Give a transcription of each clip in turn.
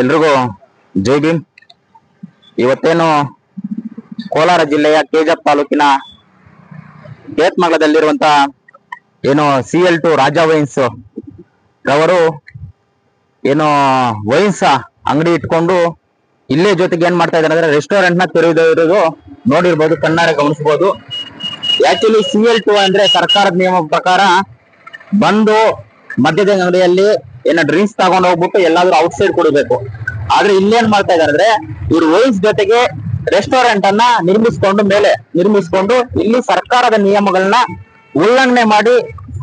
ಎಲ್ರಿಗೂ ಜೈ ಭೀಮ್. ಇವತ್ತೇನು ಕೋಲಾರ ಜಿಲ್ಲೆಯ ಕೆಜಪ್ ತಾಲೂಕಿನ ಕೇತ್ಮಂಗಲದಲ್ಲಿರುವಂತ ಏನು C L two Raja wines ರವರು ಏನು ವೈನ್ಸ್ ಅಂಗಡಿ ಇಟ್ಕೊಂಡು ಇಲ್ಲೇ ಜೊತೆಗೆ ಏನ್ ಮಾಡ್ತಾ ಇದ್ದಾರೆ ಅಂದ್ರೆ ರೆಸ್ಟೋರೆಂಟ್ನ ತೆರೆಯುವುದು ನೋಡಿರ್ಬೋದು, ಕಣ್ಣಾರೆ ಗಮನಿಸಬಹುದು ಆಕ್ಚುಲಿ ಸಿ ಎಲ್ ಟು ಅಂದ್ರೆ ಸರ್ಕಾರದ ನಿಯಮ ಪ್ರಕಾರ ಬಂದು ಮದ್ಯದ ಅಂಗಡಿಯಲ್ಲಿ ಏನ ಡ್ರಿಂಕ್ಸ್ ತಗೊಂಡ್ ಹೋಗ್ಬಿಟ್ಟು ಎಲ್ಲಾದ್ರೂ ಔಟ್ ಸೈಡ್ ಕುಡಿಬೇಕು. ಆದ್ರೆ ಇಲ್ಲೇನ್ ಮಾಡ್ತಾ ಇದಾರೆ ಅಂದ್ರೆ ಇವ್ರ ವೈನ್ಸ್ ಜೊತೆಗೆ ರೆಸ್ಟೋರೆಂಟ್ ಅನ್ನ ನಿರ್ಮಿಸ್ಕೊಂಡು ಮೇಲೆ ನಿರ್ಮಿಸ್ಕೊಂಡು ಇಲ್ಲಿ ಸರ್ಕಾರದ ನಿಯಮಗಳನ್ನ ಉಲ್ಲಂಘನೆ ಮಾಡಿ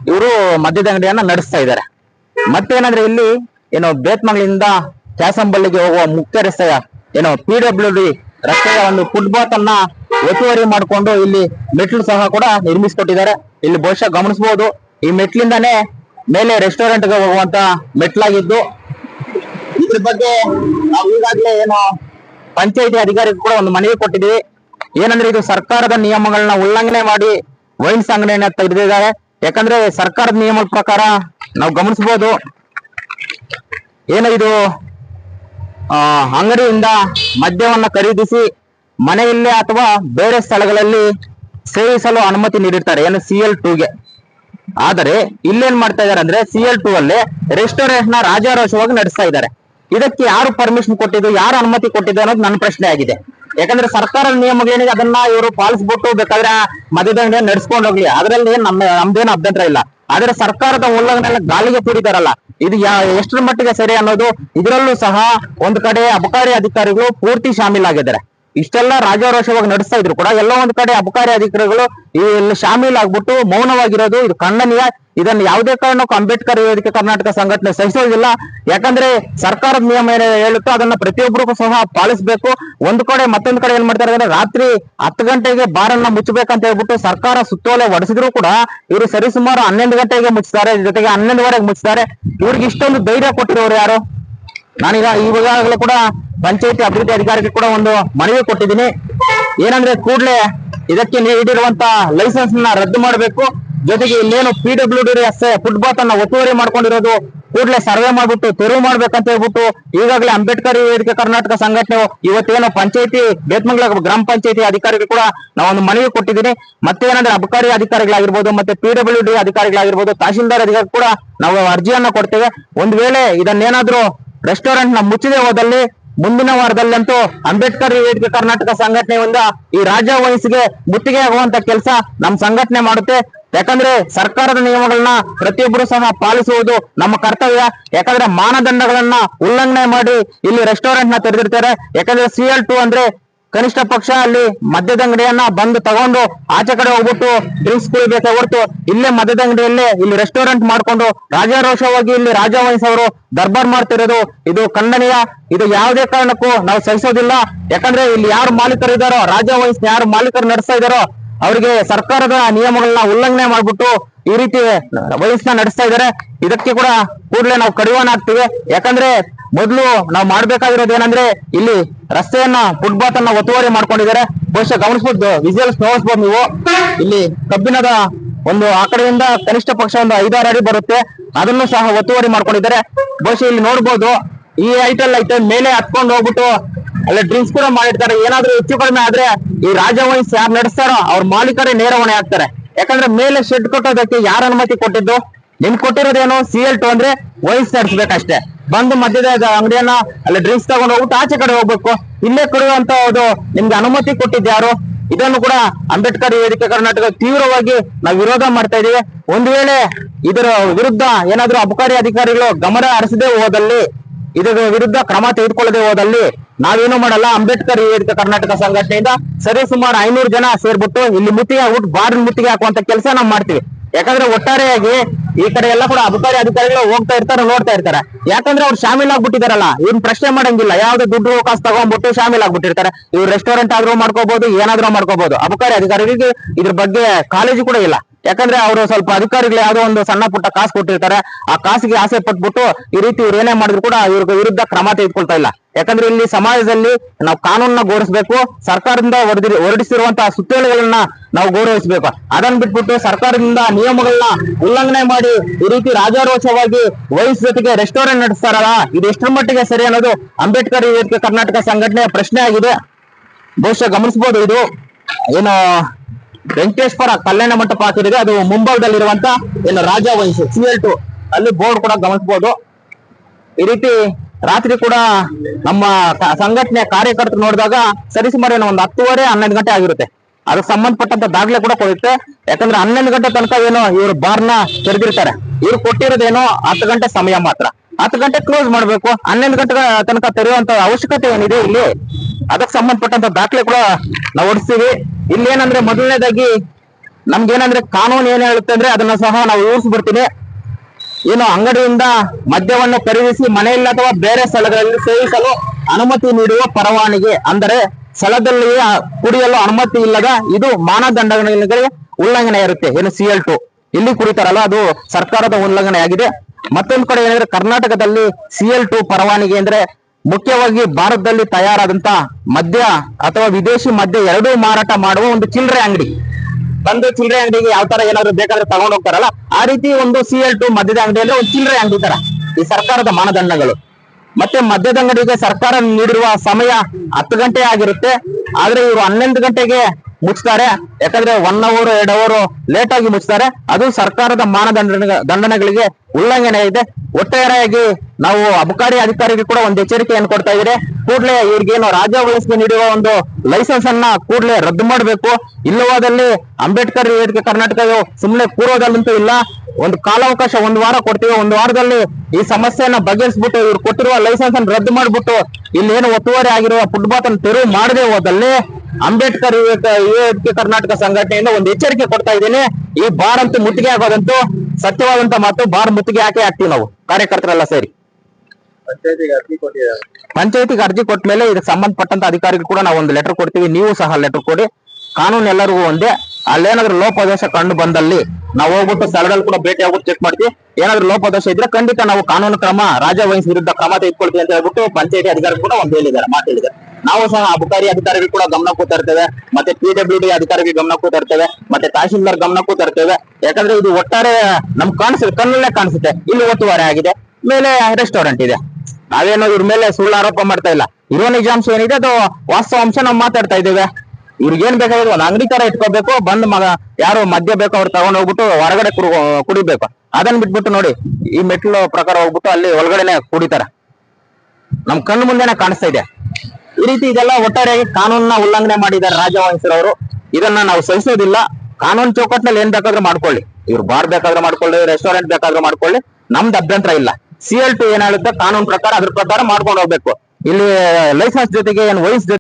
ಇವರು ಮದ್ಯದ ಅಂಗಡಿಯನ್ನ ನಡೆಸ್ತಾ ಇದ್ದಾರೆ. ಮತ್ತೇನಂದ್ರೆ ಇಲ್ಲಿ ಏನೋ ಬೇತ್ಮಂಗ್ಲಿಂದ ಕ್ಯಾಸಂಬಳ್ಳಿಗೆ ಹೋಗುವ ಮುಖ್ಯ ರಸ್ತೆಯ ಏನೋ ಪಿ ಡಬ್ಲ್ಯೂ ಡಿ ರಸ್ತೆಯ ಒಂದು ಫುಟ್ಬಾತ್ ಅನ್ನ ಒತ್ತುವರಿ ಮಾಡಿಕೊಂಡು ಇಲ್ಲಿ ಮೆಟ್ಲು ಸಹ ಕೂಡ ನಿರ್ಮಿಸಿಕೊಟ್ಟಿದ್ದಾರೆ. ಇಲ್ಲಿ ಬಹುಶಃ ಗಮನಿಸಬಹುದು ಈ ಮೆಟ್ಲಿಂದಾನೇ ಮೇಲೆ ರೆಸ್ಟೋರೆಂಟ್ಗೆ ಹೋಗುವಂತ ಮೆಟ್ಲಾಗಿದ್ದು ಇದ್ರ ಬಗ್ಗೆ ನಾವು ಈಗಾಗಲೇ ಏನು ಪಂಚಾಯತಿ ಅಧಿಕಾರಿಗೂ ಕೂಡ ಒಂದು ಮನವಿ ಕೊಟ್ಟಿದ್ದೀವಿ. ಏನಂದ್ರೆ ಇದು ಸರ್ಕಾರದ ನಿಯಮಗಳನ್ನ ಉಲ್ಲಂಘನೆ ಮಾಡಿ ವೈನ್ಸ್ ಅಂಗಡಿಯನ್ನ ತೆಗೆದಿದ್ದಾರೆ ಯಾಕಂದ್ರೆ ಸರ್ಕಾರದ ನಿಯಮದ ಪ್ರಕಾರ ನಾವು ಗಮನಿಸಬಹುದು, ಏನೋ ಇದು ಅಂಗಡಿಯಿಂದ ಮದ್ಯವನ್ನ ಖರೀದಿಸಿ ಮನೆಯಲ್ಲೇ ಅಥವಾ ಬೇರೆ ಸ್ಥಳಗಳಲ್ಲಿ ಸೇವಿಸಲು ಅನುಮತಿ ನೀಡಿರ್ತಾರೆ. ಏನು ಸಿ ಎಲ್ ಟೂಗೆ ಆದರೆ ಇಲ್ಲೇನ್ ಮಾಡ್ತಾ ಇದಾರೆ ಅಂದ್ರೆ ಸಿ ಎಲ್ ಟೂ ಅಲ್ಲಿ ರೆಸ್ಟೋರೆಂಟ್ನ ರಾಜಾರೋಷವಾಗಿ ನಡೆಸ್ತಾ ಇದ್ದಾರೆ ಇದಕ್ಕೆ ಯಾರು ಪರ್ಮಿಷನ್ ಕೊಟ್ಟಿದ್ದು, ಯಾರು ಅನುಮತಿ ಕೊಟ್ಟಿದ್ದು ಅನ್ನೋದು ನನ್ನ ಪ್ರಶ್ನೆ ಆಗಿದೆ. ಯಾಕಂದ್ರೆ ಸರ್ಕಾರದ ನಿಯಮಗಳೇನಿದೆ, ಅದನ್ನ ಇವರು ಪಾಲಿಸ್ಬಿಟ್ಟು ಬೇಕಾದ್ರೆ ಮದ್ಯದಂಗಡಿ ನಡ್ಸ್ಕೊಂಡು ಹೋಗ್ಲಿ. ಅದ್ರಲ್ಲಿ ಏನ್ ನಮ್ಮ, ನಮ್ದೇನು ಅಭ್ಯಂತರ ಇಲ್ಲ. ಆದ್ರೆ ಸರ್ಕಾರದ ಉಲ್ಲಂಘನೆ ಗಾಳಿಗೆ ತೂರಿದಾರಲ್ಲ ಇದು ಯಾ, ಎಷ್ಟರ ಮಟ್ಟಿಗೆ ಸರಿ ಅನ್ನೋದು ಇದರಲ್ಲೂ ಸಹ ಒಂದು ಕಡೆ ಅಬಕಾರಿ ಅಧಿಕಾರಿಗಳು ಪೂರ್ತಿ ಶಾಮೀಲಾಗಿದ್ದಾರೆ. ಇಷ್ಟೆಲ್ಲ ರಾಜಾರೋಷವಾಗಿ ನಡೆಸ್ತಾ ಇದ್ರು ಕೂಡ ಎಲ್ಲ ಒಂದ್ ಕಡೆ ಅಬಕಾರಿ ಅಧಿಕಾರಿಗಳು ಇಲ್ಲಿ ಶಾಮೀಲಾಗ್ಬಿಟ್ಟು ಮೌನವಾಗಿರೋದು, ಇದು ಖಂಡನೀಯ. ಇದನ್ನ ಯಾವುದೇ ಕಾರಣಕ್ಕೂ ಅಂಬೇಡ್ಕರ್ ವೇದಿಕೆ ಕರ್ನಾಟಕ ಸಂಘಟನೆ ಸಹಿಸೋದಿಲ್ಲ. ಯಾಕಂದ್ರೆ ಸರ್ಕಾರದ ನಿಯಮ ಏನ ಹೇಳುತ್ತೋ ಅದನ್ನ ಪ್ರತಿಯೊಬ್ಬರಿಗೂ ಸಹ ಪಾಲಿಸಬೇಕು. ಒಂದು ಕಡೆ ಮತ್ತೊಂದು ಕಡೆ ಏನ್ ಮಾಡ್ತಾರೆ ಅಂದ್ರೆ ರಾತ್ರಿ ಹತ್ತು ಗಂಟೆಗೆ ಬಾರನ್ನ ಮುಚ್ಚಬೇಕಂತ ಹೇಳ್ಬಿಟ್ಟು ಸರ್ಕಾರ ಸುತ್ತೋಲೆ ಹೊಡೆಸಿದ್ರು ಕೂಡ ಇವರು ಸರಿಸುಮಾರು ಹನ್ನೊಂದು ಗಂಟೆಗೆ ಮುಚ್ಚುತ್ತಾರೆ ಜೊತೆಗೆ ಹನ್ನೊಂದುವರೆಗೆ ಮುಚ್ಚುತ್ತಾರೆ ಇವ್ರಿಗೆ ಇಷ್ಟೊಂದು ಧೈರ್ಯ ಕೊಟ್ಟಿರೋರು ಯಾರು? ನಾನೀಗ ಈಗಾಗಲೇ ಕೂಡ ಪಂಚಾಯತಿ ಅಭಿವೃದ್ಧಿ ಅಧಿಕಾರಿಗೆ ಕೂಡ ಒಂದು ಮನವಿ ಕೊಟ್ಟಿದ್ದೀನಿ. ಏನಂದ್ರೆ ಕೂಡಲೇ ಇದಕ್ಕೆ ನೀಡಿರುವಂತ ಲೈಸೆನ್ಸ್ನ ರದ್ದು ಮಾಡಬೇಕು. ಜೊತೆಗೆ ಇಲ್ಲೇನು P W D S footpath ಅನ್ನ ಒತ್ತುವರಿ ಮಾಡ್ಕೊಂಡಿರೋದು ಕೂಡಲೇ ಸರ್ವೆ ಮಾಡ್ಬಿಟ್ಟು ತೆರವು ಮಾಡ್ಬೇಕಂತ ಹೇಳ್ಬಿಟ್ಟು ಈಗಾಗಲೇ ಅಂಬೇಡ್ಕರ್ ವೇದಿಕೆ ಕರ್ನಾಟಕ ಸಂಘಟನೆ ಇವತ್ತೇನು ಪಂಚಾಯತಿ, ಬೇತ್ಮಂಗ್ಲ ಗ್ರಾಮ ಪಂಚಾಯತಿ ಅಧಿಕಾರಿಗೆ ಕೂಡ ನಾವೊಂದು ಮನವಿ ಕೊಟ್ಟಿದ್ದೀನಿ. ಮತ್ತೆ ಏನಂದ್ರೆ ಅಬಕಾರಿ ಅಧಿಕಾರಿಗಳಾಗಿರ್ಬೋದು, ಮತ್ತೆ ಪಿ ಡಬ್ಲ್ಯೂ ಡಿ ಅಧಿಕಾರಿಗಳಾಗಿರ್ಬೋದು, ತಹಶೀಲ್ದಾರ್ ಅಧಿಕಾರಿ ಕೂಡ ನಾವು ಅರ್ಜಿಯನ್ನ ಕೊಡ್ತೇವೆ. ಒಂದ್ ವೇಳೆ ಇದನ್ನೇನಾದ್ರೂ ರೆಸ್ಟೋರೆಂಟ್ನ ಮುಚ್ಚದೆ ಹೋದಲ್ಲಿ ಮುಂದಿನ ವಾರದಲ್ಲಂತೂ ಅಂಬೇಡ್ಕರ್ ವೇದಿಕೆ ಕರ್ನಾಟಕ ಸಂಘಟನೆಯಿಂದ ಈ ರಾಜ್ಯ ವಯಸ್ಸಿಗೆ ಮುತ್ತಿಗೆ ಆಗುವಂತ ಕೆಲಸ ನಮ್ ಸಂಘಟನೆ ಮಾಡುತ್ತೆ. ಯಾಕಂದ್ರೆ ಸರ್ಕಾರದ ನಿಯಮಗಳನ್ನ ಪ್ರತಿಯೊಬ್ಬರು ಸಹ ಪಾಲಿಸುವುದು ನಮ್ಮ ಕರ್ತವ್ಯ. ಯಾಕಂದ್ರೆ ಮಾನದಂಡಗಳನ್ನ ಉಲ್ಲಂಘನೆ ಮಾಡಿ ಇಲ್ಲಿ ರೆಸ್ಟೋರೆಂಟ್ನ ತೆರೆದಿರ್ತಾರೆ. ಯಾಕಂದ್ರೆ ಸಿಎಲ್ ಟು ಅಂದ್ರೆ ಕನಿಷ್ಠ ಪಕ್ಷ ಅಲ್ಲಿ ಮದ್ಯದ ಅಂಗಡಿಯನ್ನ ಬಂದು ತಗೊಂಡು ಆಚೆ ಕಡೆ ಹೋಗ್ಬಿಟ್ಟು ಡ್ರಿಂಕ್ಸ್ ಕುಡಿಬೇಕೆ ಹೊರತು ಇಲ್ಲೇ ಮದ್ಯದ ಅಂಗಡಿಯಲ್ಲೇ ಇಲ್ಲಿ ರೆಸ್ಟೋರೆಂಟ್ ಮಾಡ್ಕೊಂಡು ರಾಜಾರೋಷವಾಗಿ ಇಲ್ಲಿ ರಾಜ ಅವರು ದರ್ಬಾರ್ ಮಾಡ್ತಿರೋದು. ಇದು ಖಂಡನೀಯ. ಇದು ಯಾವುದೇ ಕಾರಣಕ್ಕೂ ನಾವು ಸಹಿಸೋದಿಲ್ಲ. ಯಾಕಂದ್ರೆ ಇಲ್ಲಿ ಯಾರು ಮಾಲೀಕರು ಇದಾರೋ ರಾಜ ಯಾರು ಮಾಲೀಕರು ನಡೆಸ್ತಾ ಇದಾರೋ, ಅವರಿಗೆ ಸರ್ಕಾರದ ನಿಯಮಗಳನ್ನ ಉಲ್ಲಂಘನೆ ಮಾಡ್ಬಿಟ್ಟು ಈ ರೀತಿ ವಯಸ್ಸನ್ನ ನಡೆಸ್ತಾ ಇದ್ದಾರೆ ಇದಕ್ಕೆ ಕೂಡ ಕೂಡಲೇ ನಾವು ಕಡಿವಾಣ ಹಾಕ್ತಿವಿ ಯಾಕಂದ್ರೆ ಮೊದಲು ನಾವು ಮಾಡ್ಬೇಕಾಗಿರೋದು ಏನಂದ್ರೆ ಇಲ್ಲಿ ರಸ್ತೆಯನ್ನ ಫುಟ್ಪಾತ್ ಅನ್ನ ಒತ್ತುವರಿ ಮಾಡ್ಕೊಂಡಿದ್ದಾರೆ. ಬಹುಶಃ ಗಮನಿಸಬಹುದು ವಿಜುವಲ್ಸ್ ನೋಡಿಸ್ಬೋದು ನೀವು. ಇಲ್ಲಿ ಕಬ್ಬಿಣದ ಒಂದು ಆ ಕಡೆಯಿಂದ ಕನಿಷ್ಠ ಪಕ್ಷ ಒಂದು ಐದಾರು ಅಡಿ ಬರುತ್ತೆ. ಅದನ್ನು ಸಹ ಒತ್ತುವರಿ ಮಾಡ್ಕೊಂಡಿದ್ದಾರೆ. ಬಹುಶಃ ಇಲ್ಲಿ ನೋಡ್ಬೋದು, ಈ ಐಟಲ್ ಐತೆ, ಮೇಲೆ ಹತ್ಕೊಂಡು ಹೋಗ್ಬಿಟ್ಟು ಅಲ್ಲಿ ಡ್ರಿಂಕ್ಸ್ ಕೂಡ ಮಾಡಿರ್ತಾರೆ. ಏನಾದ್ರೂ ಹೆಚ್ಚು ಕಡಿಮೆ ಆದ್ರೆ ಈ ರಾಜವಹಿಸಿ ಯಾರು ನಡೆಸ್ತಾರೋ ಅವ್ರ ಮಾಲೀಕರೇ ನೇರ ಹೊಣೆ ಆಗ್ತಾರೆ ಯಾಕಂದ್ರೆ ಮೇಲೆ ಶೆಡ್ ಕೊಟ್ಟೋದಕ್ಕೆ ಯಾರ ಅನುಮತಿ ಕೊಟ್ಟಿದ್ದು? ನಿಮ್ ಕೊಟ್ಟಿರೋದೇನು ಸಿ ಎಲ್ ಟು ಅಂದ್ರೆ ವಹಿಸಿ ನಡೆಸ್ಬೇಕಷ್ಟೇ. ಬಂದು ಮಧ್ಯದ ಅಂಗಡಿಯನ್ನ ಅಲ್ಲಿ ಡ್ರಿಂಕ್ಸ್ ತಗೊಂಡು ಹೋಗ್ಬಿಟ್ಟು ಆಚೆ ಕಡೆ ಹೋಗ್ಬೇಕು. ಇಲ್ಲೇ ಕೊಡುವಂತ ಅದು ನಿಮ್ಗೆ ಅನುಮತಿ ಕೊಟ್ಟಿದ್ದು ಯಾರು? ಇದನ್ನು ಕೂಡ ಅಂಬೇಡ್ಕರ್ ವೇದಿಕೆ ಕರ್ನಾಟಕ ತೀವ್ರವಾಗಿ ನಾವು ವಿರೋಧ ಮಾಡ್ತಾ ಇದೀವಿ. ಒಂದ್ ವೇಳೆ ಇದರ ವಿರುದ್ಧ ಏನಾದ್ರೂ ಅಬಕಾರಿ ಅಧಿಕಾರಿಗಳು ಗಮನ ಹರಿಸದೆ ಹೋದಲ್ಲಿ, ಇದರ ವಿರುದ್ಧ ಕ್ರಮ ತೆಗೆದುಕೊಳ್ಳದೆ ಹೋದಲ್ಲಿ ನಾವೇನು ಮಾಡಲ್ಲ, ಅಂಬೇಡ್ಕರ್ ವೇದಿಕೆ ಕರ್ನಾಟಕ ಸಂಘಟನೆಯಿಂದ ಸರಿ ಸುಮಾರು ಐನೂರು ಜನ ಸೇರ್ಬಿಟ್ಟು ಇಲ್ಲಿ ಮುತ್ತಿಗೆ ಹಾಕ್ಬಿಟ್ಟು ಬಾರ್ಡ್ ಮುತ್ತಿಗೆ ಹಾಕುವಂತ ಕೆಲಸ ನಾವು ಮಾಡ್ತೀವಿ. ಯಾಕಂದ್ರೆ ಒಟ್ಟಾರೆಯಾಗಿ ಈ ಕಡೆ ಎಲ್ಲ ಕೂಡ ಅಬಕಾರಿ ಅಧಿಕಾರಿಗಳು ಹೋಗ್ತಾ ಇರ್ತಾರೆ, ನೋಡ್ತಾ ಇರ್ತಾರೆ. ಯಾಕಂದ್ರೆ ಅವ್ರು ಶಾಮೀಲ್ ಆಗ್ಬಿಟ್ಟಿದಾರಲ್ಲ, ಇವ್ನ ಪ್ರಶ್ನೆ ಮಾಡಂಗಿಲ್ಲ. ಯಾವ್ದು ದುಡ್ಡು ಕಾಸು ತಗೊಂಡ್ಬಿಟ್ಟು ಶಾಮೀಲ್ ಆಗ್ಬಿಟ್ಟಿರ್ತಾರೆ. ಇವ್ರು ರೆಸ್ಟೋರೆಂಟ್ ಆದ್ರೂ ಮಾಡ್ಕೋಬಹುದು ಏನಾದ್ರೂ ಮಾಡ್ಕೋಬಹುದು ಅಬಕಾರಿ ಅಧಿಕಾರಿಗಳಿಗೆ ಇದ್ರ ಬಗ್ಗೆ ಕಾಲೇಜು ಕೂಡ ಇಲ್ಲ. ಯಾಕಂದ್ರೆ ಅವರು ಸ್ವಲ್ಪ ಅಧಿಕಾರಿಗಳು ಯಾವ್ದೋ ಒಂದು ಸಣ್ಣ ಪುಟ್ಟ ಕಾಸು ಕೊಟ್ಟಿರ್ತಾರೆ. ಆ ಕಾಸಿಗೆ ಆಸೆ ಪಟ್ಬಿಟ್ಟು ಈ ರೀತಿ ಇವ್ರು ಏನೇ ಮಾಡಿದ್ರು ಕೂಡ ಇವ್ರ ವಿರುದ್ಧ ಕ್ರಮ ತೆಗೆದುಕೊಳ್ತಾ ಇಲ್ಲ. ಯಾಕಂದ್ರೆ ಇಲ್ಲಿ ಸಮಾಜದಲ್ಲಿ ನಾವು ಕಾನೂನನ್ನ ಗೋರಿಸ್ಬೇಕು, ಸರ್ಕಾರದಿಂದ ಹೊರಡಿ ಹೊರಡಿಸಿರುವಂತಹ ಸುತ್ತೋಲೆಗಳನ್ನ ನಾವು ಗೌರವಿಸಬೇಕು. ಅದನ್ನ ಬಿಟ್ಬಿಟ್ಟು ಸರ್ಕಾರದಿಂದ ನಿಯಮಗಳನ್ನ ಉಲ್ಲಂಘನೆ ಮಾಡಿ ಈ ರೀತಿ ರಾಜಾರೋಷವಾಗಿ ವಯಸ್ಸು ಜೊತೆಗೆ ರೆಸ್ಟೋರೆಂಟ್ ನಡೆಸ್ತಾರಲ್ಲ, ಇದು ಎಷ್ಟರ ಮಟ್ಟಿಗೆ ಸರಿ ಅನ್ನೋದು ಅಂಬೇಡ್ಕರ್ ವೇದಿಕೆ ಕರ್ನಾಟಕ ಸಂಘಟನೆಯ ಪ್ರಶ್ನೆ ಆಗಿದೆ. ಬಹುಶಃ ಗಮನಿಸಬಹುದು ಇದು. ಏನು ವೆಂಕಟೇಶ್ವರ ಕಲ್ಯಾಣ ಮಂಟಪ ಹಾಕಿದ್ರೆ ಅದು ಮುಂಬೈದಲ್ಲಿರುವಂತ ಏನು ರಾಜ ವಯಸ್ಸು ಸಿ ಎಲ್ ಟು ಅಲ್ಲಿ ಬೋರ್ಡ್ ಕೂಡ ಗಮನಿಸಬಹುದು ಈ ರೀತಿ ರಾತ್ರಿ ಕೂಡ ನಮ್ಮ ಸಂಘಟನೆ ಕಾರ್ಯಕರ್ತರು ನೋಡಿದಾಗ ಸರಿಸುಮಾರು ಏನೋ ಒಂದು ಹತ್ತುವರೆ ಹನ್ನೊಂದು ಗಂಟೆ ಆಗಿರುತ್ತೆ. ಅದಕ್ಕೆ ಸಂಬಂಧಪಟ್ಟಂತ ದಾಖಲೆ ಕೂಡ ಕೊಡುತ್ತೆ. ಯಾಕಂದ್ರೆ ಹನ್ನೊಂದು ಗಂಟೆ ತನಕ ಏನೋ ಇವರು ಬಾರ್ನ ತೆರೆದಿರ್ತಾರೆ. ಇವ್ರು ಕೊಟ್ಟಿರೋದೇನೋ ಹತ್ತು ಗಂಟೆ ಸಮಯ ಮಾತ್ರ. ಹತ್ತು ಗಂಟೆ ಕ್ಲೋಸ್ ಮಾಡ್ಬೇಕು. ಹನ್ನೊಂದು ಗಂಟೆ ತನಕ ತೆರೆಯುವಂತ ಅವಶ್ಯಕತೆ ಏನಿದೆ ಇಲ್ಲಿ? ಅದಕ್ಕೆ ಸಂಬಂಧಪಟ್ಟಂತ ದಾಖಲೆ ಕೂಡ ನಾವು ಓಡಿಸ್ತೀವಿ ಇಲ್ಲಿ ಏನಂದ್ರೆ ಮೊದಲನೇದಾಗಿ ನಮ್ಗೇನಂದ್ರೆ ಕಾನೂನು ಏನ್ ಹೇಳುತ್ತೆ ಅಂದ್ರೆ ಅದನ್ನ ಸಹ ನಾವು ವಿವರಿಸ್ಬಿಡ್ತೀನಿ ಏನು ಅಂಗಡಿಯಿಂದ ಮದ್ಯವನ್ನು ಖರೀದಿಸಿ ಮನೆಯಲ್ಲಿ ಅಥವಾ ಬೇರೆ ಸ್ಥಳಗಳಲ್ಲಿ ಸೇವಿಸಲು ಅನುಮತಿ ನೀಡುವ ಪರವಾನಿಗೆ. ಅಂದರೆ ಸ್ಥಳದಲ್ಲಿ ಕುಡಿಯಲು ಅನುಮತಿ ಇಲ್ಲದ ಇದು ಮಾನದಂಡಗಳಿಗೆ ಉಲ್ಲಂಘನೆ ಇರುತ್ತೆ. ಏನು ಸಿ ಎಲ್ ಟು ಇಲ್ಲಿ ಕುಡಿತಾರಲ್ಲ ಅದು ಸರ್ಕಾರದ ಉಲ್ಲಂಘನೆ ಆಗಿದೆ. ಮತ್ತೊಂದು ಕಡೆ ಏನಂದ್ರೆ ಕರ್ನಾಟಕದಲ್ಲಿ ಸಿ ಎಲ್ ಟು ಪರವಾನಿಗೆ ಅಂದ್ರೆ ಮುಖ್ಯವಾಗಿ ಭಾರತದಲ್ಲಿ ತಯಾರಾದಂತ ಮದ್ಯ ಅಥವಾ ವಿದೇಶಿ ಮದ್ಯ ಎರಡೂ ಮಾರಾಟ ಮಾಡುವ ಒಂದು ಚಿಲ್ಲರೆ ಅಂಗಡಿ. ಬಂದು ಚಿಲ್ಲರೆ ಅಂಗಡಿಗೆ ಯಾವ ತರ ಏನಾದ್ರು ಬೇಕಾದ್ರೆ ತಗೊಂಡು ಹೋಗ್ತಾರಲ್ಲ, ಆ ರೀತಿ ಒಂದು ಸಿ ಎಲ್ ಟು ಮದ್ಯದ ಅಂಗಡಿಯಲ್ಲಿ ಒಂದು ಚಿಲ್ಲರೆ ಅಂಗಡಿ ತರ. ಈ ಸರ್ಕಾರದ ಮಾನದಂಡಗಳು. ಮತ್ತೆ ಮದ್ಯದ ಅಂಗಡಿಗೆ ಸರ್ಕಾರ ನೀಡಿರುವ ಸಮಯ ಹತ್ತು ಗಂಟೆ ಆಗಿರುತ್ತೆ. ಆದ್ರೆ ಇವರು ಹನ್ನೊಂದು ಗಂಟೆಗೆ ಮುಚ್ತಾರೆ. ಯಾಕಂದ್ರೆ ಒನ್ ಅವರ್ ಎರಡು ಅವರ್ ಲೇಟ್ ಆಗಿ ಮುಚ್ತಾರೆ. ಅದು ಸರ್ಕಾರದ ಮಾನದಂಡ ದಂಡನೆಗಳಿಗೆ ಉಲ್ಲಂಘನೆ ಇದೆ ಒಟ್ಟಾರೆಯಾಗಿ ನಾವು ಅಬಕಾರಿ ಅಧಿಕಾರಿಗೆ ಕೂಡ ಒಂದು ಎಚ್ಚರಿಕೆಯನ್ನು ಕೊಡ್ತಾ ಇದ್ರೆ ಕೂಡಲೇ ಇವ್ರಿಗೇನು ರಾಜ್ಯ ವಯಸ್ಸಿಗೆ ನೀಡುವ ಒಂದು ಲೈಸೆನ್ಸ್ ಅನ್ನ ಕೂಡಲೇ ರದ್ದು ಮಾಡಬೇಕು. ಇಲ್ಲವಾದಲ್ಲಿ ಅಂಬೇಡ್ಕರ್ ವೇದಿಕೆ ಕರ್ನಾಟಕ ಸುಮ್ಮನೆ ಕೂರೋದಲ್ಲಂತೂ ಇಲ್ಲ. ಒಂದು ಕಾಲಾವಕಾಶ ಒಂದು ವಾರ ಕೊಡ್ತೀವಿ. ಒಂದು ವಾರದಲ್ಲಿ ಈ ಸಮಸ್ಯೆಯನ್ನ ಬಗೆಹರಿಸ್ಬಿಟ್ಟು ಇವ್ರು ಕೊಟ್ಟಿರುವ ಲೈಸೆನ್ಸ್ ಅನ್ನು ರದ್ದು ಮಾಡಿಬಿಟ್ಟು ಇಲ್ಲಿ ಏನು ಒತ್ತುವರಿ ಆಗಿರುವ ಫುಟ್ಬಾತ್ ಅನ್ನು ತೆರವು ಮಾಡದೆ ಹೋದಲ್ಲಿ ಅಂಬೇಡ್ಕರ್ ಯುವಕ ಕರ್ನಾಟಕ ಸಂಘಟನೆಯಿಂದ ಒಂದು ಎಚ್ಚರಿಕೆ ಕೊಡ್ತಾ ಇದ್ದೀನಿ. ಈ ಬಾರ್ ಅಂತೂ ಮುತ್ತಿಗೆ ಆಗೋದಂತೂ ಸತ್ಯವಾದಂತ ಮಾತು. ಬಾರ್ ಮುತ್ತಿಗೆ ಹಾಕಿ ಹಾಕ್ತೀವಿ ನಾವು? ಕಾರ್ಯಕರ್ತರೆಲ್ಲ ಸೇರಿ. ಪಂಚಾಯತಿಗೆ ಅರ್ಜಿ ಕೊಟ್ಟಿದ್ದಾರೆ. ಪಂಚಾಯತಿಗೆ ಅರ್ಜಿ ಕೊಟ್ಟ ಮೇಲೆ ಇದಕ್ಕೆ ಸಂಬಂಧಪಟ್ಟಂತ ಅಧಿಕಾರಿಗಳು ಕೂಡ ನಾವು ಒಂದು ಲೆಟರ್ ಕೊಡ್ತೀವಿ. ನೀವು ಸಹ ಲೆಟರ್ ಕೊಡಿ. ಕಾನೂನು ಎಲ್ಲರಿಗೂ ಒಂದೇ. ಅಲ್ಲೇನಾದ್ರೂ ಲೋಪದೋಷ ಕಂಡು ಬಂದಲ್ಲಿ ನಾವು ಹೋಗ್ಬಿಟ್ಟು ಸ್ಥಳದಲ್ಲಿ ಕೂಡ ಭೇಟಿ ಆಗ್ಬಿಟ್ಟು ಚೆಕ್ ಮಾಡ್ತೀವಿ. ಏನಾದ್ರೂ ಲೋಪದೋಷ ಇದ್ರೆ ಖಂಡಿತ ನಾವು ಕಾನೂನು ಕ್ರಮ ರಾಜವಹಿಸ್ ವಿರುದ್ಧ ಕ್ರಮ ತೆಗೆದುಕೊಳ್ತೀವಿ ಅಂತ ಹೇಳ್ಬಿಟ್ಟು ಪಂಚಾಯತಿ ಅಧಿಕಾರಿ ಕೂಡ ಒಂದು ಹೇಳಿದ್ದಾರೆ, ಮಾತು ಹೇಳಿದ್ದಾರೆ. ನಾವು ಸಹ ಅಬಕಾರಿ ಅಧಿಕಾರಿಗಳು ಕೂಡ ಗಮನಕ್ಕೂ ತರ್ತೇವೆ ಮತ್ತೆ ಪಿ ಡಬ್ಲ್ಯೂ ಡಿ ಅಧಿಕಾರಿಗೆ ಗಮನಕ್ಕೂ ತರ್ತೇವೆ ಮತ್ತೆ ತಹಶೀಲ್ದಾರ್ ಗಮನಕ್ಕೂ ತರ್ತೇವೆ ಯಾಕಂದ್ರೆ ಇದು ಒಟ್ಟಾರೆ ನಮ್ಗೆ ಕಾಣಿಸುತ್ತೆ ಕಣ್ಣಲ್ಲೇ ಕಾಣಿಸುತ್ತೆ. ಇಲ್ಲಿ ಒತ್ತುವರಿ ಆಗಿದೆ. ಮೇಲೆ ರೆಸ್ಟೋರೆಂಟ್ ಇದೆ. ನಾವೇನೋ ಇವ್ರ ಮೇಲೆ ಸುಳ್ಳು ಆರೋಪ ಮಾಡ್ತಾ ಇಲ್ಲ. ಇರೋ ನಿಜಾಂಶ ಏನಿದೆ ಅದು ವಾಸ್ತವಾಂಶ ನಾವು ಮಾತಾಡ್ತಾ ಇದ್ದೇವೆ. ಇವ್ರಿಗೆ ಏನ್ ಬೇಕಾಗಿದೆ ಒಂದು ಅಂಗಡಿ ತರ ಇಟ್ಕೋಬೇಕು, ಬಂದ್ ಮಗ ಯಾರು ಮದ್ಯ ಬೇಕೋ ಅವ್ರು ತಗೊಂಡ್ ಹೋಗ್ಬಿಟ್ಟು ಹೊರಗಡೆ ಕುಡಿಬೇಕು. ಅದನ್ನ ಬಿಟ್ಬಿಟ್ಟು ನೋಡಿ, ಈ ಮೆಟ್ಲು ಪ್ರಕಾರ ಹೋಗ್ಬಿಟ್ಟು ಅಲ್ಲಿ ಒಳಗಡೆನೆ ಕುಡಿತಾರ. ನಮ್ ಕಣ್ಣು ಮುಂದೆನೆ ಕಾಣಿಸ್ತಾ ಇದೆ. ಈ ರೀತಿ ಇದೆಲ್ಲ ಒಟ್ಟಾರೆಯಾಗಿ ಕಾನೂನನ್ನ ಉಲ್ಲಂಘನೆ ಮಾಡಿದ್ದಾರೆ ರಾಜವಂಶರವರು ಇದನ್ನ ನಾವು ಸಹಿಸೋದಿಲ್ಲ. ಕಾನೂನು ಚೌಕಟ್ಟಿನಲ್ಲಿ ಏನ್ ಬೇಕಾದ್ರೂ ಮಾಡ್ಕೊಳ್ಳಿ. ಇವ್ರು ಬಾರ್ ಬೇಕಾದ್ರೂ ಮಾಡ್ಕೊಳ್ಳಿ, ರೆಸ್ಟೋರೆಂಟ್ ಬೇಕಾದ್ರೂ ಮಾಡ್ಕೊಳ್ಳಿ. ನಮ್ದು ಅಭ್ಯಂತರ ಇಲ್ಲ. ಸಿ ಎಲ್ ಟು ಏನ್ ಹೇಳುತ್ತೆ? ಕಾನೂನು ಪ್ರಕಾರ ಅದ್ರ ಪ್ರಕಾರ ಮಾಡ್ಕೊಂಡು ಹೋಗ್ಬೇಕು. ಇಲ್ಲಿ ಲೈಸೆನ್ಸ್ ಜೊತೆಗೆ ಏನ್ ವಯಸ್ಸು